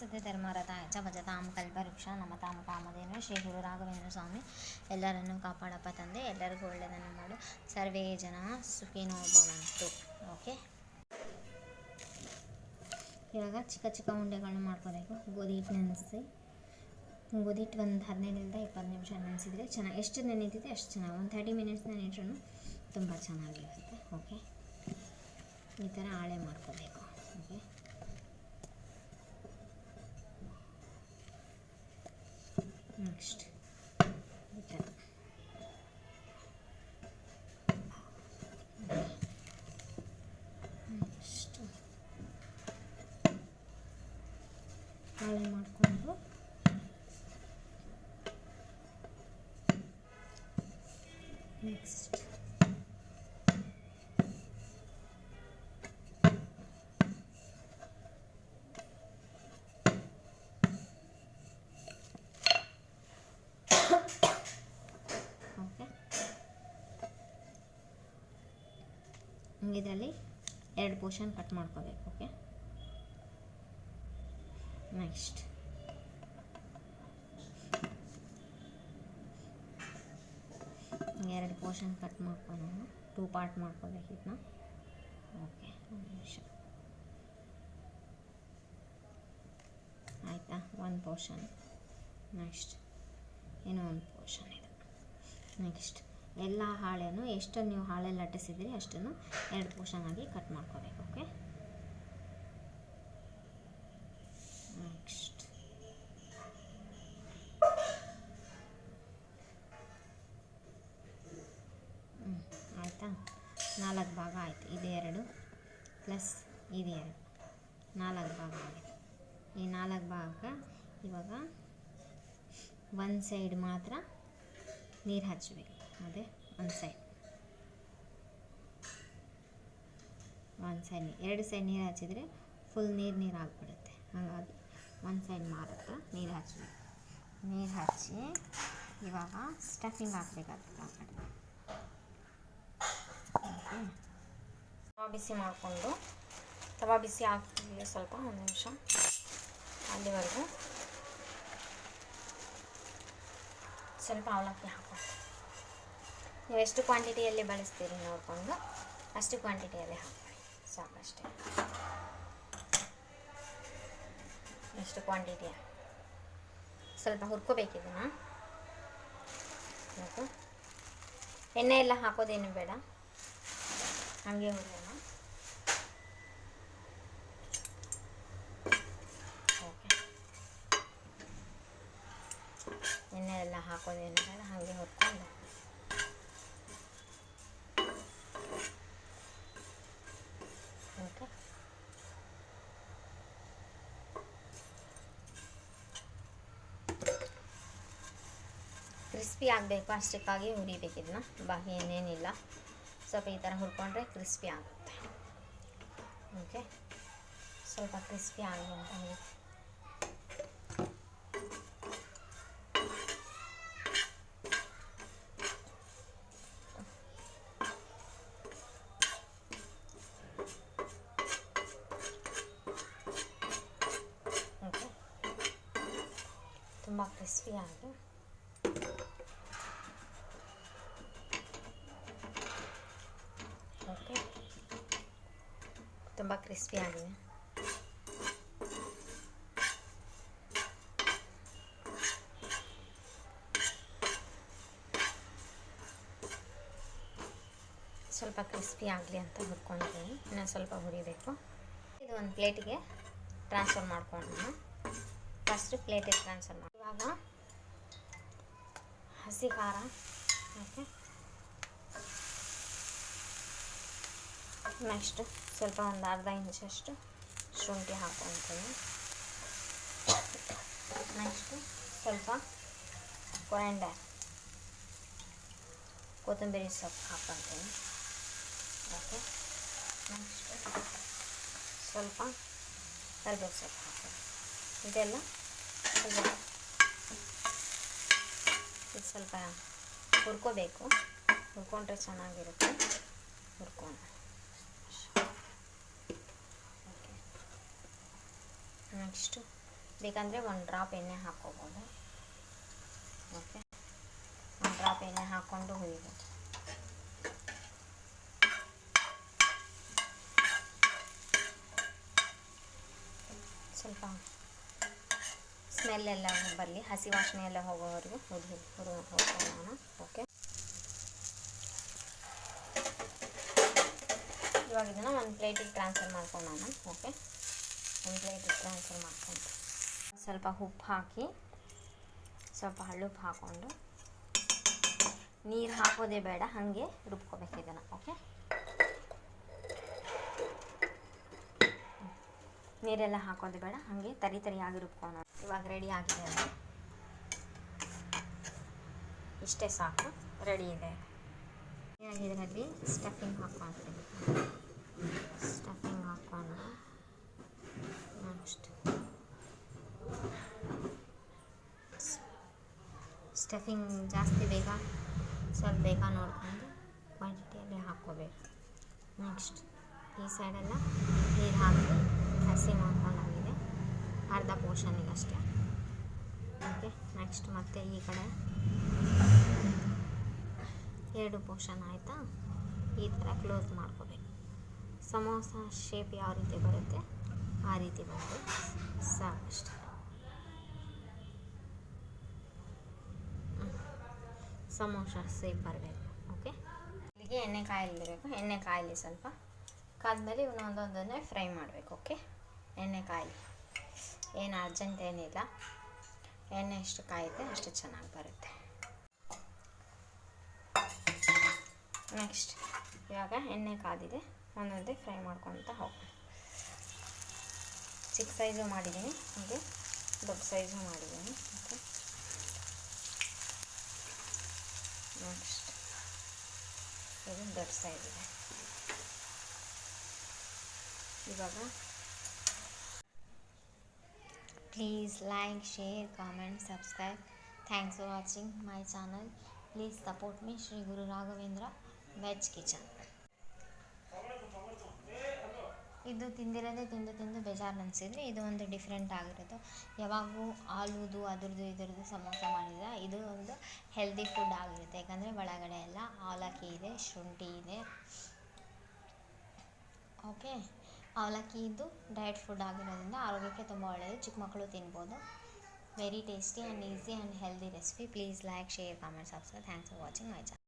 ಸಿದ್ಧ ಧರ್ಮರಥಾಯ ಚ ಭಜತಾಂ ಕಲ್ಪವೃಕ್ಷ ನಮತಾಂ ಕಾಮಧೇನು, ಶ್ರೀ ಗುರು ರಾಘವೇಂದ್ರ ಸ್ವಾಮಿ. ಎಲ್ಲರನ್ನು ಕಾಪಾಡಪ್ಪ ತಂದೆ, ಎಲ್ಲರಿಗೂ ಒಳ್ಳೆಯದನ್ನು ಮಾಡು. ಸರ್ವೇ ಜನ ಸುಖಿನೋ ಭವಂತು. ಓಕೆ ಇವಾಗ ಚಿಕ್ಕ ಚಿಕ್ಕ ಉಂಡೆಗಳನ್ನ ಮಾಡ್ಕೋಬೇಕು. ಗೋಧಿ ಹಿಟ್ಟು ನೆನೆಸಿ. ಗೋಧಿ ಹಿಟ್ಟು ಒಂದು ಹದಿನೈದರಿಂದ ಇಪ್ಪತ್ತು ನಿಮಿಷ ನೆನೆಸಿದರೆ ಚೆನ್ನಾಗಿ ಎಷ್ಟು ನೆನೀತಿದೆ ಅಷ್ಟು ಚೆನ್ನಾಗಿ ಒಂದು ತರ್ಟಿ ಮಿನಿಟ್ಸ್ ನೆನೆಟ್ರೂ ತುಂಬ ಚೆನ್ನಾಗಿರುತ್ತೆ. ಓಕೆ ಈ ಥರ ಹಾಳೆ ಮಾಡ್ಕೋಬೇಕು ಓಕೆ ನೆಕ್ಸ್ಟ್ ನೆಕ್ಸ್ಟ್ ಹಾಳೆ ಮಾಡಿಕೊಂಡು. ನೆಕ್ಸ್ಟ್ ಓಕೆ ಇದರಲ್ಲಿ ಎರಡು ಪೋರ್ಷನ್ ಕಟ್ ಮಾಡ್ಕೋಬೇಕು, ಓಕೆ? ನೆಕ್ಸ್ಟ್. ಎರಡು ಪೋರ್ಷನ್ ಕಟ್ ಮಾಡ್ಕೊಂಡು ಟೂ ಪಾರ್ಟ್ ಮಾಡ್ಕೋಬೇಕು ಇದನ್ನ. ಓಕೆ, ಒಂದು ನಿಮಿಷ. ಆಯಿತಾ? ಒಂದು ಪೋರ್ಷನ್. ನೆಕ್ಸ್ಟ್. ಇನ್ನೂ ಒಂದು ಪೋರ್ಷನ್ ಇದು. ನೆಕ್ಸ್ಟ್. ಎಲ್ಲ ಹಾಳೆನೂ ಎಷ್ಟು ನೀವು ಹಾಳೆ ಲಟ್ಟಿಸಿದ್ರಿ ಅಷ್ಟನ್ನು ಎರಡು ಪೋರ್ಷನ್ ಆಗಿ ಕಟ್ ಮಾಡ್ಕೋಬೇಕು ಓಕೆ ನೆಕ್ಸ್ಟ್ ಆಯಿತಾ? ನಾಲ್ಕು ಭಾಗ ಆಯಿತು. ಇದು ಎರಡು ಪ್ಲಸ್ ಇದು ಎರಡು. ನಾಲ್ಕು ಭಾಗ ಆಗಿದೆ. ಈ ನಾಲ್ಕು ಭಾಗ ಇವಾಗ ಒಂದು ಸೈಡ್ ಮಾತ್ರ ನೀರು ಹಚ್ಚಬೇಕು ಅದೇ, ಒಂದು ಸೈಡ್ ಒಂದು ಸೈಡ್ ಎರಡು ಸೈಡ್ ನೀರು ಹಚ್ಚಿದರೆ ಫುಲ್ ನೀರು ನೀರು ಆಗಿಬಿಡುತ್ತೆ. ಹಾಗಾಗಿ ಒಂದು ಸೈಡ್ ಮಾತ್ರ ನೀರು ಹಚ್ಚಬೇಕು ನೀರು ಹಚ್ಚಿ ಇವಾಗ ಸ್ಟಫಿಂಗ್ ಹಾಕ್ಬೇಕಾಗ್ತದೆ ಆ ತವಾ ಬಿಸಿ ಮಾಡಿಕೊಂಡು, ತವಾ ಬಿಸಿ ಹಾಕ್ತೀವಿ ಸ್ವಲ್ಪ ಒಂದು ನಿಮಿಷ. ಅಲ್ಲಿವರೆಗೂ ಸ್ವಲ್ಪ ಅವಲಕ್ಕಿ ಹಾಕೊಂಡು ನೀವು ಎಷ್ಟು ಕ್ವಾಂಟಿಟಿಯಲ್ಲಿ ಬಳಸ್ತೀರಿ ನೋಡಿಕೊಂಡು ಅಷ್ಟು ಕ್ವಾಂಟಿಟಿಯಲ್ಲಿ ಹಾಕೊಳ್ಳಿ ಸಾಕಷ್ಟೇ ಎಷ್ಟು ಕ್ವಾಂಟಿಟಿಯ ಸ್ವಲ್ಪ ಹುರ್ಕೋಬೇಕಿದನ್ನು? ಮತ್ತು ಎಣ್ಣೆ ಎಲ್ಲ ಹಾಕೋದೇನು ಬೇಡ. ಹಾಗೆ ಹುರಿಯೋಣ ಓಕೆ. ಎಣ್ಣೆ ಎಲ್ಲ ಹಾಕೋದೇನು ಬೇಡ. ಹಾಗೆ ಹುರ್ಕೊಂಡು ಓಕೆ ಕ್ರಿಸ್ಪಿ ಆಗಬೇಕು ಅಷ್ಟಕ್ಕಾಗಿ ಹುರಿಬೇಕು ಇದನ್ನ ಬಾಕಿ ಏನೇನಿಲ್ಲ ಸ್ವಲ್ಪ ಈ ಥರ ಹುರ್ಕೊಂಡ್ರೆ ಕ್ರಿಸ್ಪಿ ಆಗುತ್ತೆ. ಓಕೆ ಸ್ವಲ್ಪ ಕ್ರಿಸ್ಪಿ ಆಗಲಿ ಅಂತ ಹೇಳಿ. ಓಕೆ ತುಂಬ ಕ್ರಿಸ್ಪಿ ಆಗಿ ಓಕೆ ತುಂಬ ಕ್ರಿಸ್ಪಿ ಆಗಿದೆ ಸ್ವಲ್ಪ ಕ್ರಿಸ್ಪಿ ಆಗಲಿ ಅಂತ ಹುರ್ಕೊಂಡಿದ್ದೀನಿ ಇನ್ನೂ ಸ್ವಲ್ಪ ಹುರಿಬೇಕು. ಇದು ಒಂದು ಪ್ಲೇಟಿಗೆ ಟ್ರಾನ್ಸ್ಫರ್ ಮಾಡ್ಕೊಳ್ಳೋಣ ಫಸ್ಟ್ ಪ್ಲೇಟಿಗೆ ಟ್ರಾನ್ಸ್ಫರ್ ಮಾಡಿ ಇವಾಗ ಹಸಿ ಖಾರ ಓಕೆ ನೆಕ್ಸ್ಟು ಸ್ವಲ್ಪ ಒಂದು ಅರ್ಧ ಇಂಚಷ್ಟು ಶುಂಠಿ ಹಾಕ್ಕೊತೀನಿ. ನೆಕ್ಸ್ಟು ಸ್ವಲ್ಪ ಕೊರೆಂಡರ್ ಕೊತ್ತಂಬರಿ ಸೊಪ್ಪು ಹಾಕ್ಕೊತೀನಿ. ಓಕೆ. ನೆಕ್ಸ್ಟು ಸ್ವಲ್ಪ ಕರಿಬೇವು ಸೊಪ್ಪು ಹಾಕ್ತೀನಿ ಇದೆಲ್ಲ ಇದು ಸ್ವಲ್ಪ ಹುರ್ಕೋಬೇಕು. ಹುರ್ಕೊಂಡ್ರೆ ಚೆನ್ನಾಗಿರುತ್ತೆ. ಹುರ್ಕೊಂಡು ನೆಕ್ಸ್ಟು ಬೇಕಂದರೆ ಒಂದು ಡ್ರಾಪ್ ಎಣ್ಣೆ ಹಾಕ್ಕೋಬೋದು ಓಕೆ ಒಂದು ಡ್ರಾಪ್ ಎಣ್ಣೆ ಹಾಕ್ಕೊಂಡು ಹುಯ್ಬೋದು. ಸ್ವಲ್ಪ ಸ್ಮೆಲ್ ಎಲ್ಲ ಬರಲಿ. ಹಸಿ ವಾಸನೆ ಎಲ್ಲ ಹೋಗೋವರೆಗೂ ಹುರಿ ಹುರಿ ಹೋಗೋಣ. ಓಕೆ ಇವಾಗ ಇದನ್ನು ಒಂದು ಪ್ಲೇಟಿಗೆ ಟ್ರಾನ್ಸ್ಫರ್ ಮಾಡ್ಕೊಳ್ಳೋಣ ಓಕೆ ಪ್ಲೇಟಿಗೆ ಟ್ರಾನ್ಸ್ಫರ್ ಮಾಡ್ಕೊಂಡು. ಸ್ವಲ್ಪ ಉಪ್ಪು ಹಾಕಿ, ಸ್ವಲ್ಪ ಹಳ್ಳುಪ್ಪು ಹಾಕ್ಕೊಂಡು. ನೀರು ಹಾಕೋದೇ ಬೇಡ, ಹಾಗೆ ರುಬ್ಕೋಬೇಕು ಇದನ್ನು ಓಕೆ ನೀರೆಲ್ಲ ಹಾಕೋದು ಬೇಡ, ಹಾಗೆ ತರಿ ತರಿಯಾಗಿ ರುಬ್ಕೋಣ. ಇವಾಗ ರೆಡಿ ಆಗಿದೆ ಇಷ್ಟೇ ಸಾಕು ರೆಡಿ ಇದೆ. ಇದರಲ್ಲಿ ಸ್ಟಫಿಂಗ್ ಹಾಕ್ಕೊಳ್ತೀವಿ ಸ್ಟಫಿಂಗ್ ಹಾಕ್ಕೊಂಡು ನೆಕ್ಸ್ಟ್ ಸ್ಟಫಿಂಗ್ ಜಾಸ್ತಿ ಬೇಗ, ಸ್ವಲ್ಪ ಬೇಗ ನೋಡ್ಕೊಂಡು ಕ್ವಾಂಟಿಟಿಯಲ್ಲಿ ಹಾಕ್ಕೋಬೇಕು. ನೆಕ್ಸ್ಟ್, ಈ ಸೈಡೆಲ್ಲ ನೀರು ಹಾಕಿ ಹಸಿ ಮಾಡ್ಕೊಂಡಾಗಿದೆ. ಅರ್ಧ ಪೋರ್ಷನಿಗೆ ಅಷ್ಟೇ ಓಕೆ, ನೆಕ್ಸ್ಟ್ ಮತ್ತೆ ಈ ಕಡೆ ಎರಡು ಪೋರ್ಷನ್ ಆಯಿತಾ? ಈ ಥರ ಕ್ಲೋಸ್ ಮಾಡ್ಕೋಬೇಕು. ಸಮೋಸ ಶೇಪ್ ಯಾವ ರೀತಿ ಬರುತ್ತೆ, ಆ ರೀತಿ ಬಂದು ಸಾಕಷ್ಟೆ ಸಮೋಸ ಸೇಪ್ ಬರಬೇಕು ಓಕೆ ಇಲ್ಲಿಗೆ ಎಣ್ಣೆ ಕಾಯಲಿರಬೇಕು ಎಣ್ಣೆ ಕಾಯಲಿ ಸ್ವಲ್ಪ ಕಾದ್ಮೇಲೆ ಇವನ್ನ ಒಂದೊಂದನ್ನೇ ಫ್ರೈ ಮಾಡಬೇಕು ಓಕೆ ಎಣ್ಣೆ ಕಾಯಲಿ. ಏನು ಅರ್ಜೆಂಟ್ ಏನಿಲ್ಲ. ಎಣ್ಣೆ ಎಷ್ಟು ಕಾಯುತ್ತೆ ಅಷ್ಟು ಚೆನ್ನಾಗಿ ಬರುತ್ತೆ. ನೆಕ್ಸ್ಟ್ ಇವಾಗ ಎಣ್ಣೆ ಕಾದಿದೆ, ಒಂದೊಂದೇ ಫ್ರೈ ಮಾಡ್ಕೊತ ಹೋಗೋಣ. ಚಿಕ್ಕ ಸೈಜು ಮಾಡಿದ್ದೀನಿ, ಹಾಗೆ ದೊಡ್ಡ ಸೈಜು ಮಾಡಿದ್ದೀನಿ ಓಕೆ ನೆಕ್ಸ್ಟ್ ಇದು ದೊಡ್ಡ ಸೈಜ್ ಇದೆ ಇವಾಗ please like share comment subscribe thanks for watching my channel please support me Shri Guru Raghavendra veg kitchen ಇದು ತಿಂದಿರೋದೇ ತಿಂದು ತಿಂದು ಬೇಜಾರು ಅನಿಸಿದ್ರೆ ಇದು ಒಂದು ಡಿಫ್ರೆಂಟ್ ಆಗಿರೋದು ಯಾವಾಗೂ ಆಲೂದು, ಅದ್ರದ್ದು ಇದರದ್ದು ಸಮೋಸ ಮಾಡಿದ್ರೆ ಇದು ಒಂದು ಹೆಲ್ದಿ ಫುಡ್ ಆಗಿರುತ್ತೆ. ಯಾಕಂದರೆ ಒಳಗಡೆ ಎಲ್ಲ ಅವಲಕ್ಕಿ ಇದೆ, ಶುಂಠಿ ಇದೆ. ಓಕೆ ಅವಲಕ್ಕಿ ಇದು ಡಯಟ್ ಫುಡ್ ಆಗಿರೋದ್ರಿಂದ ಆರೋಗ್ಯಕ್ಕೆ ತುಂಬ ಒಳ್ಳೆಯದು ಚಿಕ್ಕ ಮಕ್ಕಳು ತಿನ್ಬೋದು. Very tasty and easy and healthy recipe please like share comment subscribe thanks for watching my channel